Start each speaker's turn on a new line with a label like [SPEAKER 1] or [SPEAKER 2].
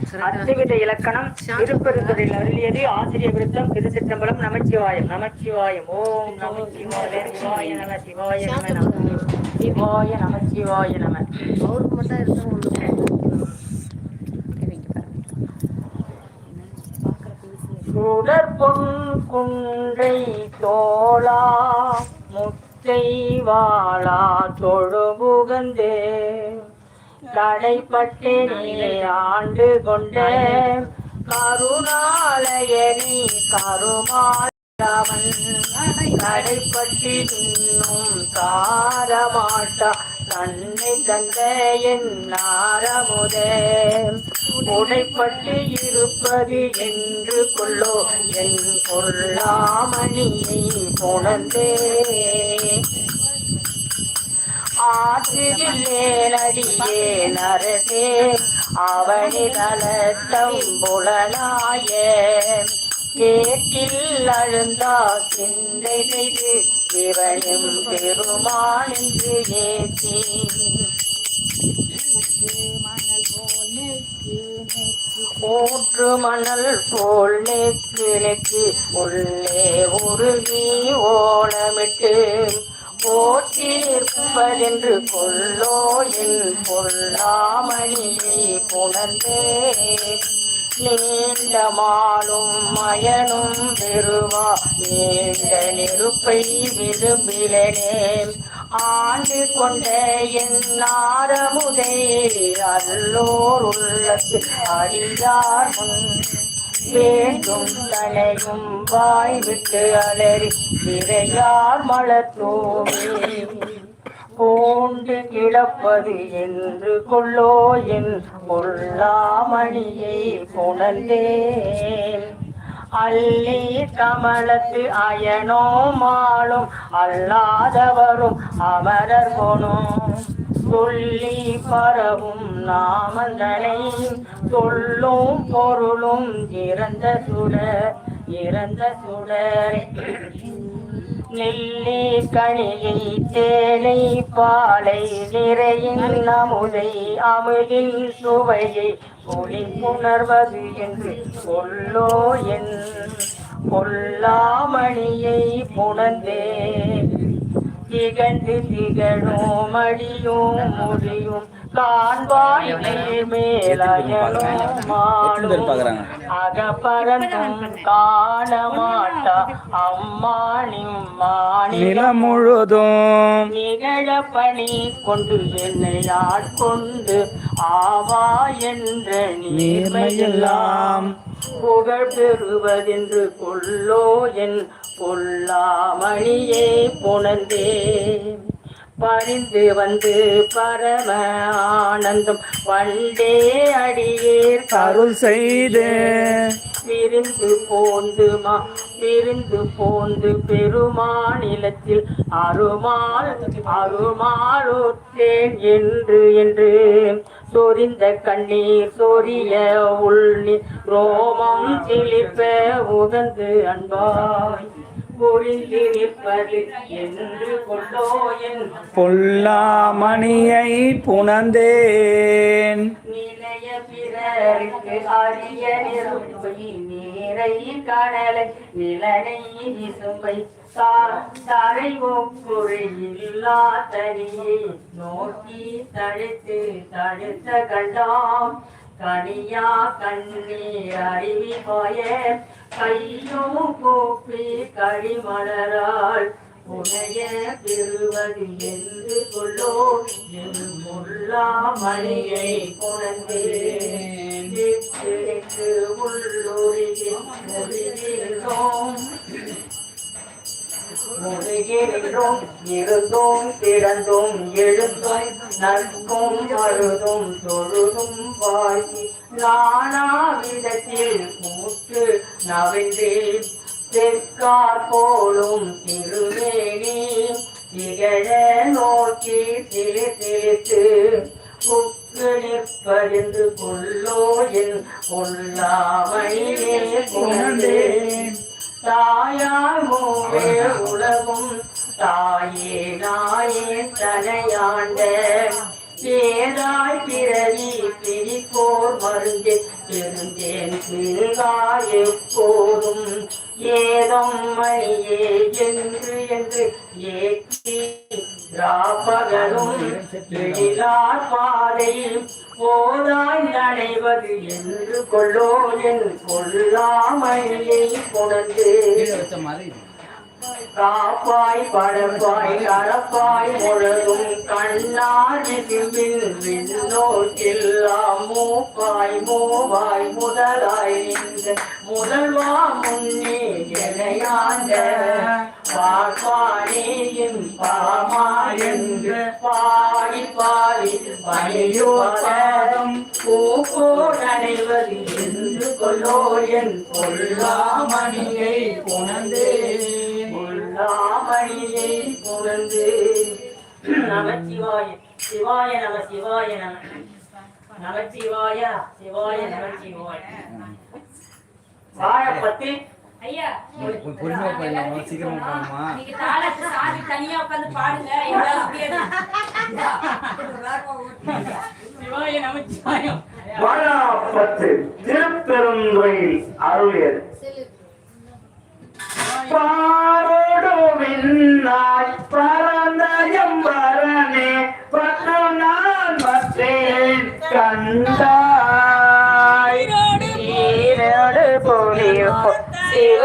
[SPEAKER 1] அத்துவித இலக்கணம் திருப்பெருந்துறையில் அருளியது ஆசிரிய விருத்தம் திருச்சிற்றம்பலம் நமச்சிவாயம். நமச்சிவாயம். ஓம் நமச்சிவாய சிவாய நம சிவாய நம சிவாய நமச்சிவாய நம.
[SPEAKER 2] அவருக்கு மட்டும்
[SPEAKER 1] பொன் குன்றை தோளா முத்தை வாழா தொழுபுகந்தே தடைப்பட்டு நீ ஆண்டு கொண்ட நீ கருமாவன் தடைப்பட்டு இன்னும் தாரமாட்டா தன்னை தந்த என் நாரமுதே. உடைப்பட்டு இருப்பது என்று கொள்ளோ. என் பொருளாமணியை உணர்ந்தே ஆற்றிலேனடியே நரசே அவனி நலத்தம் புலனாய. கேட்டில் அழுந்தா சிந்தை செய்து இவனும் பெருமான் என்று ஏற்றி. ஊற்று மணல் போல் நெக்கு நெக்கு உள்ளே உருகி ஓலமிட்டு. போற்றிருப்பதென்று கொல்லோ என் பொல்லாமணியை புணர்ந்தே. நீண்ட மாலும் மயனும் பெருவா நீண்ட நெருப்பை விரும்பிலனே ஆண்டு கொண்ட என் நாரமுதை அல்லோர் உள்ளத்து அடியார் முன். வேண்டும் தனையும் வாய் விட்டு அலறி இறையார் மலத்தோமே பூண்டு கிளப்பது என்று கொள்ளோ என் பொல்லாமணியை புணர்ந்தேன். அள்ளி கமலத்து அயனோ மாளும் அல்லாதவரும் அமரர் போனோம் சொல்லி பரவும் நாமந்தனை சொல்லும் பொருளும் இறந்த சுடர் இறந்த சுடர். நெல்லி கனியை தேனை பாலை நிறையின் அமுதை அமுதின் சுவையை ஒளி உணர்வது என்று சொல்லோ என் பொல்லாமணியை புணர்ந்தே. திகழ்ந்து திகழும் அடியும் முடியும் காண்பாய் மேலயனும் மாடும் அகப்பரந்தும் காண மாட்டா அம்மானின் மாணி
[SPEAKER 3] நிலம் முழுதும்
[SPEAKER 1] நிகழ பணி கொண்டு என்னை ஆட்கொண்டு ஆவா என்ற நீர்மையெல்லாம். புகழ் பெறுவதென்று கொள்ளோ என் பொல்லாமணியே புணர்ந்தே. பரிந்து வந்து பரம ஆனந்தம் பண்டே அடியேர்
[SPEAKER 3] அருள் செய்து.
[SPEAKER 1] விரிந்து போந்து மா விரிந்து போந்து பெருமாநிலத்தில் அருமாள் அருமாளுற்றேன் என்று என்று. சொரிந்த கண்ணீர் சொரிய உள் ரோமம் சிலிப்ப உகந்து அன்பாய்.
[SPEAKER 3] பொல்லாமணியை புணர்ந்தேன்.
[SPEAKER 1] நிலைய பிறருக்கு அரிய நெருப்பை நீரை கடலை நிலனை விசும்பை தரை ஒப்புரை இல்லா தனியை நோக்கி தழுத்து தழுத்த கண்டாம். கனியா கண்ணீர் அருவி பாய கையும் கூப்பி கடிமலரால் உடைய பெறுவது என்று கொள்ளோ என் முல்லா மணியை கொண்டேன் உள்ளூரில் முருகிறோம் முருகிறோம் இருந்தும் கிடந்தும் எழுந்தும் நற்கும் மருதும் தொழுதும் வாங்கி நானா விதத்தில் கூட்டு நவின்றேன் தெற்கார் போலும் திருவேணி திகழ நோக்கி திரு சிலித்து உக்கு நிற்பறிந்து கொள்ளோ என் கொல்லாமையே கொண்டேன் தாயார் மூவே உலகும் தாயே நாயே தனையாண்ட. ஏதாய் பிறவி பிரிப்போர் மருந்து இருந்தேன் சிறுகாய் எப்போதும் ஏதம் மணியே என்று என்று ஏற்றி ராப்பகலும் எழிலார் பாதை போதாய் நடைவது என்று கொள்ளோ என் கொள்ளாமையை கொணர்ந்து காப்பாய் படப்பாய் கரப்பாய் முழதும் கண்ணாடி சிம்பின் விண்ணோக்கெல்லாம் மூப்பாய் மூவாய் முதலாய் நின்ற முதல்வா முன்னே எனையாண்ட பார்ப்பானேயின் பாமா என்று பாடி பாடி பணியோதம் பூப்போர் அனைவது என்று கொள்ளோ என் கொல்லாமணியை உணர்ந்தேன் கொல்லாமணியை புணர்ந்து நமச்சிவாய சிவாய நம சிவாய நம. நமச்சிவாய சிவாய நமச்சிவாய வாழைப்பத்தி
[SPEAKER 4] ஐயா
[SPEAKER 3] பொறுமையா போயிடலாமா சீக்கிரமா போகணுமா
[SPEAKER 4] நீங்க தாளத்து சாமி தனியா உட்கார்ந்து பாடுங்க. சிவாய நமச்சிவாயம்
[SPEAKER 1] வாழைப்பத்து திருப்பெருந்துறையில் அருளியது. பாரோடு விண்ணாய் பரந்த எம்பரனே பட்டு நான் மற்றேன் கண்டாய். ஈரோடு பொலியோ சிவ